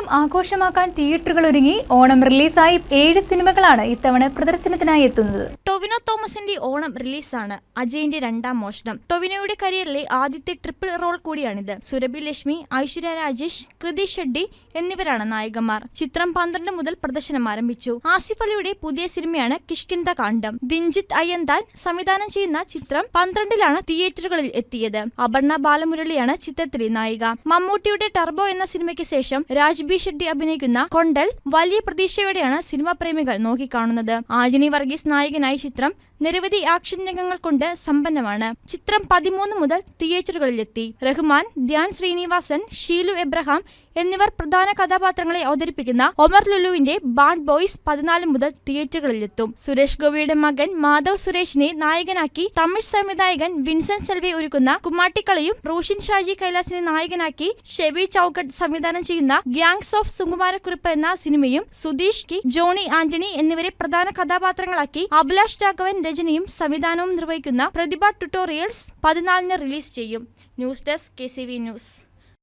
ഓണം ആഘോഷമാക്കാൻ തിയേറ്ററുകൾ ഒരുങ്ങി ഓണം റിലീസായി ഏഴ് സിനിമകളാണ് ഇത്തവണ പ്രദർശനത്തിനായി എത്തുന്നത്. ടൊവിനോ തോമസിന്റെ ഓണം റിലീസാണ് അജയിന്റെ രണ്ടാം മോഷണം. ടൊവിനോയുടെ കരിയറിലെ ആദ്യത്തെ ട്രിപ്പിൾ റോൾ കൂടിയാണിത്. സുരഭി ലക്ഷ്മി ഐശ്വര്യ രാജേഷ് കൃതി ഷെഡ്ഡി എന്നിവരാണ് നായകന്മാർ. ചിത്രം പന്ത്രണ്ട് മുതൽ പ്രദർശനം ആരംഭിച്ചു. ആസിഫ് അലിയുടെ പുതിയ സിനിമയാണ് കിഷ്കിന്ത കാണ്ഡം. ദിഞ്ജിത് അയ്യന്താൻ സംവിധാനം ചെയ്യുന്ന ചിത്രം പന്ത്രണ്ടിലാണ് തിയേറ്ററുകളിൽ എത്തിയത്. അപർണ ബാലമുരളിയാണ് ചിത്രത്തിലെ നായിക. മമ്മൂട്ടിയുടെ ടർബോ എന്ന സിനിമയ്ക്ക് ശേഷം രാജ്ബി ഷെട്ടി അഭിനയിക്കുന്ന കൊണ്ടൽ വലിയ പ്രതീക്ഷയോടെയാണ് സിനിമാ പ്രേമികൾ നോക്കിക്കാണുന്നത്. ആന്റണി വർഗീസ് നായകനായ ചിത്രം നിരവധി ആക്ഷൻ രംഗങ്ങൾ കൊണ്ട് സമ്പന്നമാണ്. ചിത്രം പതിമൂന്ന് മുതൽ തിയേറ്ററുകളിലെത്തി. റഹ്മാൻ ധ്യാൻ ശ്രീനിവാസൻ ഷീലു എബ്രഹാം എന്നിവർ പ്രധാന കഥാപാത്രങ്ങളെ അവതരിപ്പിക്കുന്ന ഒമർ ലുലുവിന്റെ ബാഡ് ബോയ്സ് പതിനാല് മുതൽ തിയേറ്ററുകളിലെത്തും. സുരേഷ് ഗോപിയുടെ മകൻ മാധവ് സുരേഷിനെ നായകനാക്കി തമിഴ് സംവിധായകൻ വിൻസെന്റ് സെൽവി ഒരുക്കുന്ന കുമ്മാട്ടിക്കളിയും റോഷിൻ ഷാജി കൈലാസിനെ നായകനാക്കി ഷെബി ചൌക്കട്ട് സംവിധാനം ചെയ്യുന്ന ഗ്യാങ്സ് ഓഫ് സുകുമാരക്കുറിപ്പ് എന്ന സിനിമയും സുധീഷ് കി ജോണി ആന്റണി എന്നിവരെ പ്രധാന കഥാപാത്രങ്ങളാക്കി അഭിലാഷ് രാഘവൻ രചനയും സംവിധാനവും നിർവഹിക്കുന്ന പ്രതിഭ ട്യൂട്ടോറിയൽസ് പതിനാലിന് റിലീസ് ചെയ്യും. News desk K news.